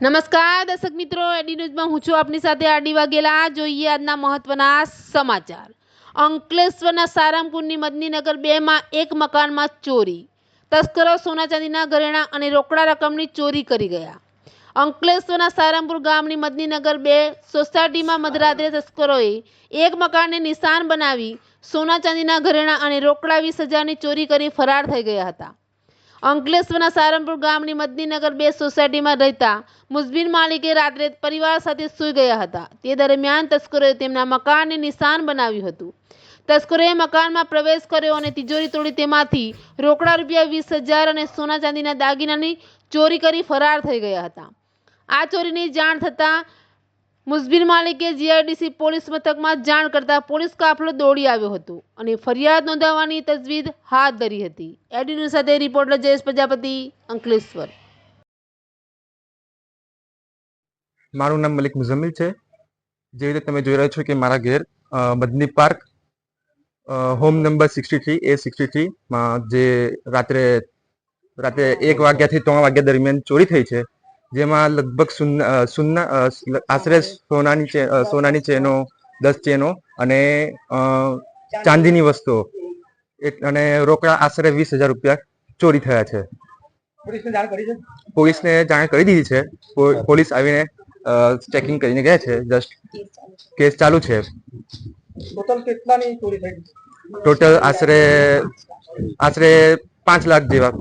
નમસ્કાર, દર્શક મિત્રો. એડી ન્યૂઝમાં હું છું આપની સાથે આડી વાઘેલા જોઈએ આજના મહત્વના સમાચાર. અંકલેશ્વરના સારામપુરની મદનીનગર બેમાં એક મકાનમાં ચોરી. તસ્કરો સોના ચાંદીના ઘરેણાં અને રોકડા રકમની ચોરી કરી ગયા. અંકલેશ્વરના સારામપુર ગામની મદનીનગર બે સોસાયટીમાં મધરાત્રે તસ્કરોએ એક મકાનને નિશાન બનાવી સોના ચાંદીના ઘરેણાં અને રોકડા વીસ હજારની ચોરી કરી ફરાર થઈ ગયા હતા. અંકલેશ્વરના સારંગપુર ગામની મદનીનગર બે સોસાયટીમાં રહેતા મુઝબીન માલિકે રાત્રે પરિવાર સાથે સૂઈ ગયા હતા. તે દરમિયાન તસ્કરોએ તેમના મકાનને નિશાન બનાવ્યું હતું. તસ્કરોએ મકાનમાં પ્રવેશ કર્યો અને તિજોરી તોડી તેમાંથી રોકડા રૂપિયા વીસ હજાર અને સોના ચાંદીના દાગીનાની ચોરી કરી ફરાર થઈ ગયા હતા. આ ચોરીની જાણ થતાં મુસ્બિન માલિકે જીઆઈડીસી પોલીસ મથકમાં જાણ કરતા પોલીસ કાફલો દોડી આવ્યો હતો અને ફરિયાદ નોંધાવવાની તજવીજ હાથ ધરી હતી. એડી ન્યૂઝ સાથે રિપોર્ટર જયેશ પ્રજાપતિ, અંકલેશ્વર. મારું નામ મલિક મુઝમ્મિલ છે. જે રીતે તમે જોઈ રહ્યા છો કે મારા ઘેર Badni park home number sixty three, A sixty થ્રીમાં જે રાત્રે રાત્રે એક વાગ્યાથી ત્રણ વાગ્યા દરમિયાન ચોરી થઈ છે. જેમાં લગભગ અ, આશરે સોનાની ચે સોનાની ચેનો દસ ચેનો અને ચાંદીની વસ્તુઓ. અને રોકડા આશરે વીસ હજાર રૂપિયા ચોરી થયા છે. પોલીસને જાણ કરી દીધી છે. પોલીસ આવીને ચેકિંગ કરીને ગયા છે. જસ્ટ કેસ ચાલુ છે. ટોટલ કેટલાની ચોરી થઈ? ટોટલ આશરે આશરે પાંચ લાખ જેવા.